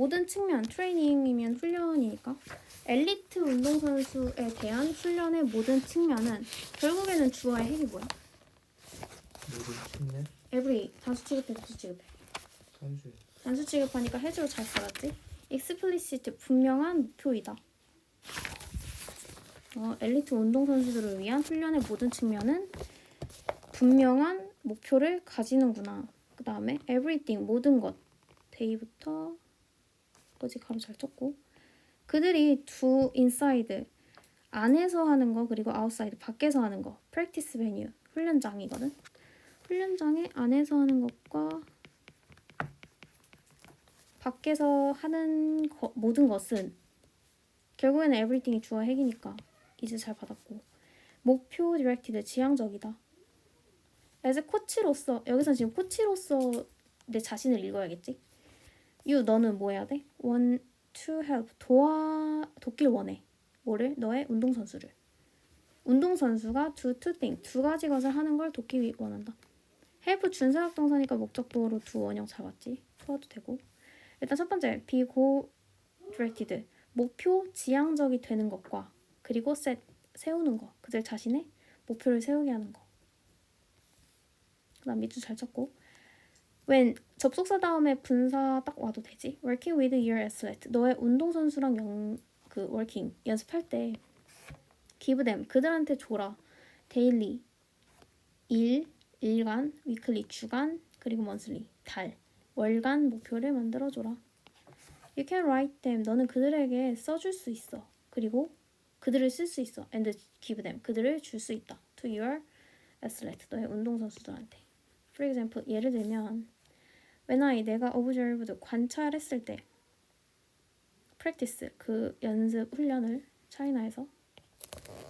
모든 측면 트레이닝이면 훈련이니까 엘리트 운동선수에 대한 훈련의 모든 측면은 결국에는 주어의 핵이 뭐야? 모든 측면 every 단수 취급해 단수 취급해 선수 단수 취급하니까 해주로 잘 받았지? explicit 분명한 목표이다. 어, 엘리트 운동선수들을 위한 훈련의 모든 측면은 분명한 목표를 가지는구나. 그 다음에 everything 모든 것 day부터 까지 가로 잘 쳤고 그들이 두 inside 안에서 하는 거 그리고 outside 밖에서 하는 거 practice venue 훈련장이거든. 훈련장에 안에서 하는 것과 밖에서 하는 거, 모든 것은 결국에는 everything이 주어 핵이니까 이제 잘 받았고 목표 디렉티드 지향적이다. as 코치로서 여기서 지금 코치로서 내 자신을 읽어야겠지. You 너는 뭐 해야 돼? want to help 도와 돕길 원해. 뭐를? 너의 운동 선수를. 운동 선수가 do two thing 두 가지 것을 하는 걸 돕기 원한다. help 준사역 동사니까 목적보로 두 원형 잡았지. 풀어도 되고. 일단 첫 번째 비고 directed 목표 지향적이 되는 것과 그리고 set 세우는 거 그들 자신의 목표를 세우게 하는 거 그다음 밑줄 잘 쳤고 when 접속사 다음에 분사 딱 와도 되지 working with your athlete 너의 운동선수랑 영, 그 working 연습할 때 give them 그들한테 줘라 daily 일 일간 weekly 주간 그리고 monthly 달 월간 목표를 만들어 줘라. You can write them. 너는 그들에게 써줄 수 있어. 그리고 그들을 쓸 수 있어. And give them. 그들을 줄 수 있다. To your athlete. 너의 운동선수들한테. For example, 예를 들면 I 내가 observed 관찰했을 때 practice 그 연습 훈련을 차이나에서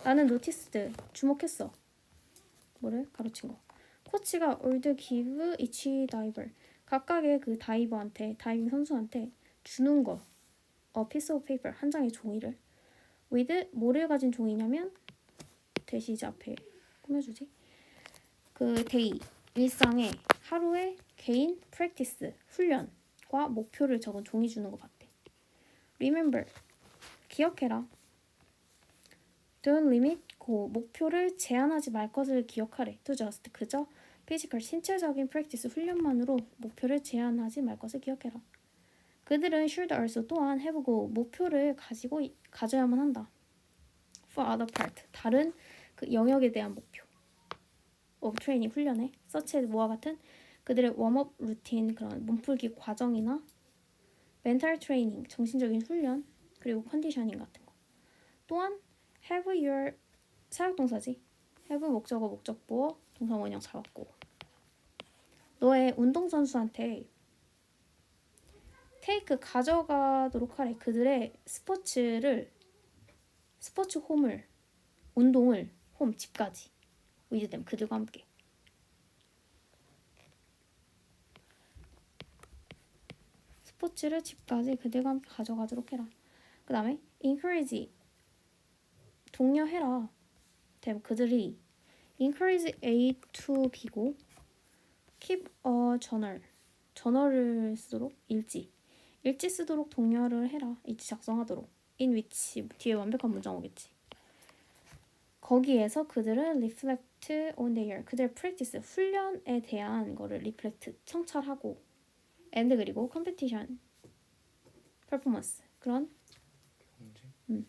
나는 noticed 주목했어. 뭐를 가로친 거. 코치가 would give each diver 각각의 그 다이버한테 다이빙 선수한테 주는 거, a piece of paper 한 장의 종이를 with 뭐를 가진 종이냐면 대시제 앞에 꾸며주지. 그 데이 일상에 하루에 개인 practice 훈련과 목표를 적은 종이 주는 거 봤대. Remember 기억해라. Don't limit 고 목표를 제한하지 말 것을 기억하래. To just 그저 피지컬 신체적인 프랙티스 훈련만으로 목표를 제한하지 말 것을 기억해라. 그들은 should also 또한 해보고 목표를 가지고 이- 가져야만 한다. For other part 다른 그 영역에 대한 목표. Training 훈련에 as 뭐와 같은 그들의 웜업 루틴 그런 몸풀기 과정이나 멘탈 트레이닝 정신적인 훈련 그리고 컨디셔닝 같은 거. 또한 have your 사역동사지. have 목적어 목적보어 동사 원형 잡았고 너의 운동선수한테 테이크 가져가도록 하래. 그들의 스포츠를 스포츠 홈을 운동을 홈 집까지 them 그들과 함께. 스포츠를 집까지 그들과 함께 가져가도록 해라. 그 다음에 encourage 독려해라. them 그들이 encourage A to B고 keep a journal. 저널을 쓰도록 일지. 일지 쓰도록 독려를 해라. 일지 작성하도록. in which 뒤에 완벽한 문장 오겠지. 거기에서 그들은 reflect on their 그들의 practice 훈련에 대한 거를 reflect 청찰하고 and 그리고 competition performance 그런 경쟁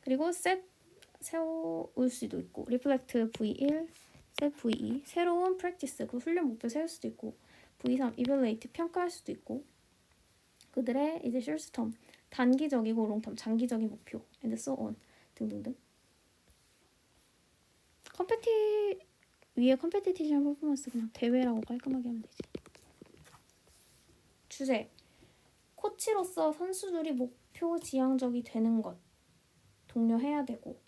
그리고 set 세울 수도 있고 reflect V1 set V2 새로운 practice 그 훈련 목표 세울 수도 있고 V3 evaluate 평가할 수도 있고 그들의 이제 short term 단기적이고 long term 장기적인 목표 and so on 등등등 컴페티 위에 컴페티티션 퍼포먼스 그냥 대회라고 깔끔하게 하면 되지 주제 코치로서 선수들이 목표 지향적이 되는 것 독려해야 되고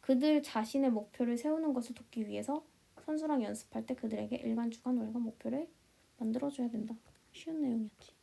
그들 자신의 목표를 세우는 것을 돕기 위해서 선수랑 연습할 때 그들에게 일간, 주간, 월간 목표를 만들어줘야 된다. 쉬운 내용이었지.